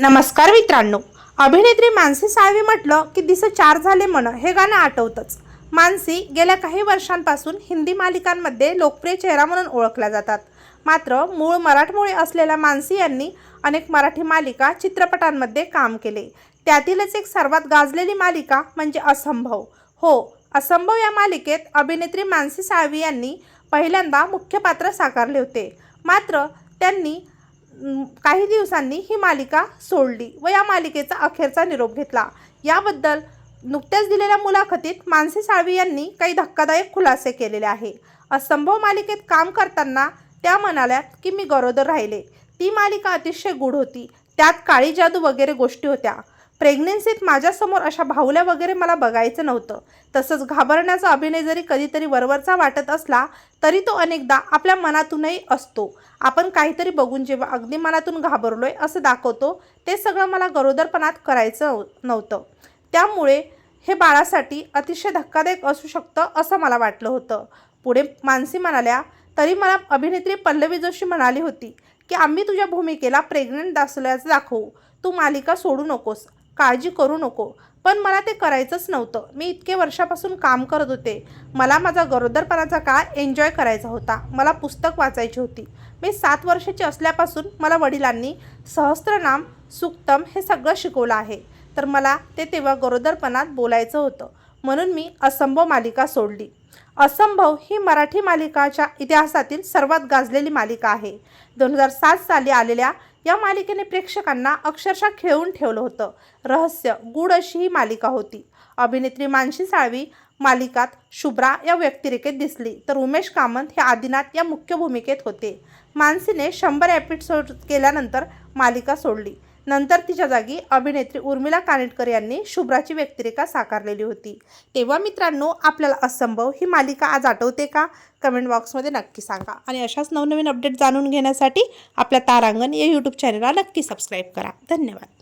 नमस्कार मित्रांनो. अभिनेत्री मानसी साळवी म्हटलं की दिस चार झाले म्हण हे गाणं आठवतंच. मानसी गेल्या काही वर्षांपासून हिंदी मालिकांमध्ये लोकप्रिय चेहरा म्हणून ओळखल्या जातात. मात्र मूळ मराठमोळे असलेल्या मानसी यांनी अनेक मराठी मालिका चित्रपटांमध्ये काम केले. त्यातीलच एक सर्वात गाजलेली मालिका म्हणजे असंभव. हो असंभव या मालिकेत अभिनेत्री मानसी साळवी यांनी पहिल्यांदा मुख्य पात्र साकारले होते. मात्र त्यांनी काही दिवसांनी ही मालिका सोडली व या मालिकेचा अखेरचा निरोप घेतला. याबद्दल नुकत्याच दिलेल्या मुलाखतीत मानसी साळवी यांनी काही धक्कादायक खुलासे केलेले आहे. असंभव मालिकेत काम करताना त्या म्हणाल्या की मी गरोदर राहिले. ती मालिका अतिशय गूढ होती. त्यात काळी जादू वगैरे गोष्टी होत्या. प्रेग्नेन्सीत माझ्यासमोर अशा भावल्या वगैरे मला बघायचं नव्हतं. तसंच घाबरण्याचा अभिनय जरी कधीतरी वरवरचा वाटत असला तरी तो अनेकदा आपल्या मनातूनही असतो. आपण काहीतरी बघून जेव्हा अगदी मनातून घाबरलोय असं दाखवतो ते सगळं मला गरोदरपणात करायचं नव्हतं. त्यामुळे हे बाळासाठी अतिशय धक्कादायक असू शकतं असं मला वाटलं होतं. पुढे मानसी म्हणाल्या तरी मला अभिनेत्री पल्लवी जोशी म्हणाली होती की आम्ही तुझ्या भूमिकेला प्रेग्नंट असल्याचं दाखवू. तू मालिका सोडू नकोस. काळजी करू नको. पण मला ते करायचंच नव्हतं. मी इतके वर्षापासून काम करत होते. मला माझा गरोदरपणाचा काळ एन्जॉय करायचा होता. मला पुस्तक वाचायची होती. मी सात वर्षाची असल्यापासून मला वडिलांनी सहस्त्रनाम सुक्तम हे सगळं शिकवलं आहे. तर मला ते तेव्हा गरोदरपणात बोलायचं होतं. म्हणून मी असंभव मालिका सोडली. असंभव ही मराठी मालिकाच्या इतिहासातील सर्वात गाजलेली मालिका आहे. दोन हजार सात साली आलेल्या या मालिकेने प्रेक्षकांना अक्षरशः खेळून ठेवलं होतं. रहस्य गूढ अशी ही मालिका होती. अभिनेत्री मानसी साळवी मालिकात शुभ्रा या व्यक्तिरेखेत दिसली तर उमेश कामत हे आदिनाथ या मुख्य भूमिकेत होते. मानसीने शंभर एपिसोड केल्यानंतर मालिका सोडली. नंतर तिच्या जागी अभिनेत्री उर्मिला कानेटकर यांनी शुभ्राची व्यक्तिरेखा साकारलेली होती. तेव्हा मित्रांनो आपल्याला असंभव ही मालिका आज आठवते का? कमेंट बॉक्समध्ये नक्की सांगा. आणि अशाच नवनवीन अपडेट जाणून घेण्यासाठी आपल्या तारांगण या यूट्यूब चॅनलला नक्की सबस्क्राईब करा. धन्यवाद.